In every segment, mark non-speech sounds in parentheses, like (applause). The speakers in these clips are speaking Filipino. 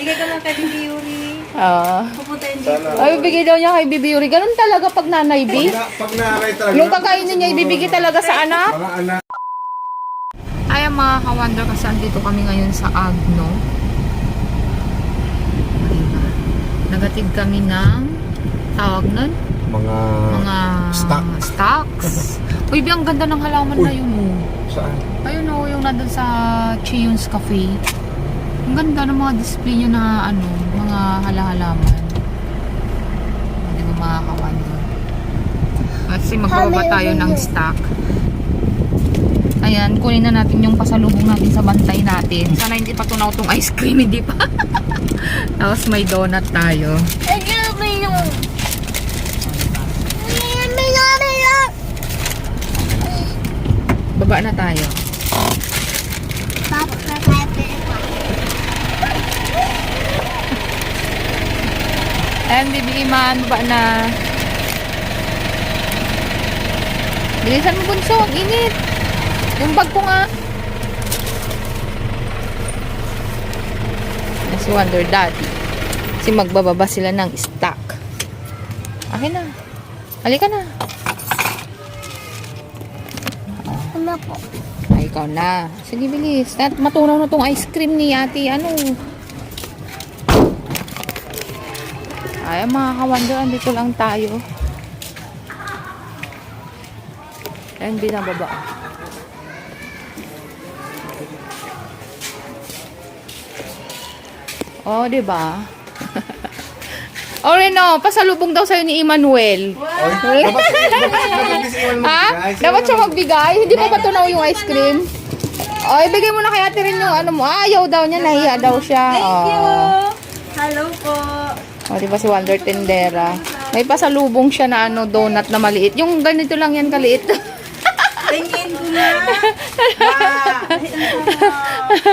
Bigay ko lang kay Bibi Yuri. Ah. Pupuntahin dito. Sana. Ay, bibigay daw niya kay Bibi Yuri. Ganun talaga pag nanay, Pag, Bi. na, pag naaray talaga. Yung kakainin niya, ibibigay talaga sa anak. Mga anak. Ay, mga ka-wonder kasi andito kami ngayon sa Agno. Diba? Nagatid kami ng tawag nun? Mga... Mga Stock. stocks. (laughs) Uy, Bi, ang ganda ng halaman na Uy. yun mo. Saan? Ayun o, yung nandun sa Chiyon's Cafe. Ang ganda ng mga display niya na ano, mga halahalaman. Hindi mo makakawan doon. Kasi magbababa tayo ng stock. Ayan, kunin na natin yung pasalubong natin sa bantay natin. Sana hindi pa tunaw tong ice cream, hindi pa. (laughs) Tapos may donut tayo. Baba na tayo. Ayan, Bibi Iman, baba na. Bilisan mo bunso, ang init. Yung bag ko nga. Si Wonder Daddy. Kasi magbababa sila ng stock. Akin na. Halika na. Ano po? Ay, ikaw na. Sige, bilis. At matunaw na tong ice cream ni ate. Ano? Ay, mga ka-wonder, andito lang tayo. Ayun, binababa. Oh, di ba? (laughs) oh, Reno, pasalubong daw sa'yo ni Emmanuel. Iwan Ha? Dapat siya magbigay? Hindi pa ba tunaw yung ice cream? O, ibigay mo na kay ate rin yung ano mo. Ah, ayaw daw niya. Nahiya daw siya. Thank you! Oh. Hello po! O, di ba si Wonder Tendera? May pasalubong siya na ano, donut na maliit. Yung ganito lang yan kaliit. (laughs) Tingin ko na!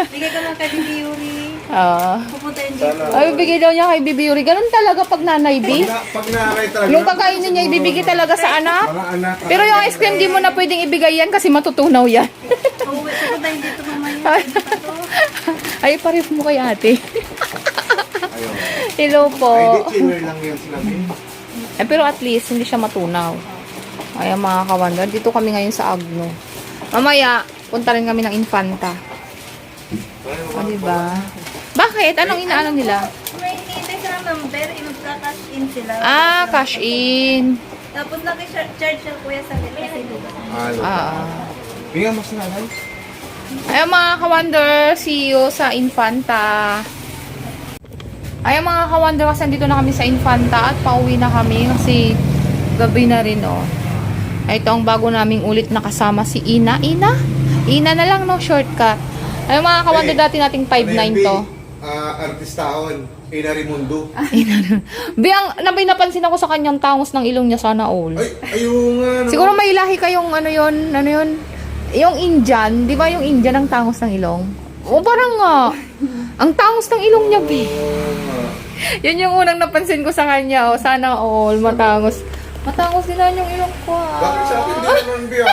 Bigay ko lang kay Bibi Yuri. Oo. Pupuntahin dito. Sana. Ay, ibigay daw niya kay Bibi Yuri. Ganun talaga pag nanay, Pag, Bi. na, pag naaray talaga. Yung kakainin niya, ibibigay talaga sa anak. Mga anak. Pero yung ice cream, di mo na pwedeng ibigay yan kasi matutunaw yan. Uuwi, pupuntahin dito mamaya. (laughs) Ay, parif mo kay ate. Ayaw. Hello po. Ay, di lang yan sila. Eh, pero at least, hindi siya matunaw. Ay, mga kawander, dito kami ngayon sa Agno. Mamaya, punta rin kami ng Infanta. O, diba? Bakit? Anong inaano nila? May hinihintay sila ng number, eh, magka-cash in sila. Ah, cash in. Tapos naki-charge siya kuya sa kasi dito. Halo. Ah. Bigyan mas nanay. Ay, mga kawander, see you sa Infanta. Ay, mga kawander, kasi dito na kami sa Infanta at pauwi na kami kasi gabi na rin, oh. Ito ang bago naming ulit nakasama si Ina. Ina? Ina na lang, no? Shortcut. Ay, mga kawander, Hey, dati nating 5'9 to. Ah, artistaon. Ina Rimundo. (laughs) Biyang, nabay napansin ako sa kanyang tangos ng ilong niya sana all. Ay, ayun nga. no? Siguro may lahi kayong ano yon ano yon Yung Indian, di ba yung Indian ang tangos ng ilong? O parang nga, ang tangos ng ilong niya, be. Ah, Yan yung unang napansin ko sa kanya, oh, sana all, matangos. Matangos din na yung ilong ko, Bakit sa akin di ah. naman (laughs) biya?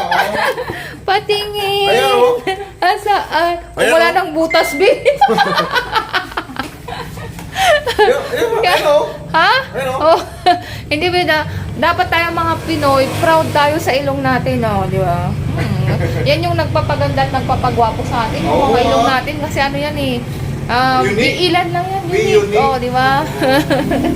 Patingin. Ayan, oh. Asa, ah, Ayan, wala oh. nang butas, be. Ayun, ayun, ayun, oh. Ha? Ayun, Oh. (laughs) Hindi ba na, dapat tayo mga Pinoy, proud tayo sa ilong natin, oh, di ba? Hmm. Yan yung nagpapaganda at nagpapagwapo sa atin, yung mga ilong natin, kasi ano yan eh, um, ilan lang yan, unique. unique. Oh, di ba?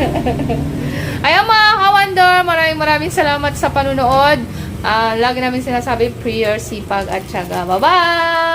(laughs) Ayan mga ka-wonder, maraming maraming salamat sa panunood. Ah, lagi namin sinasabi, prayer, sipag at syaga. Bye-bye!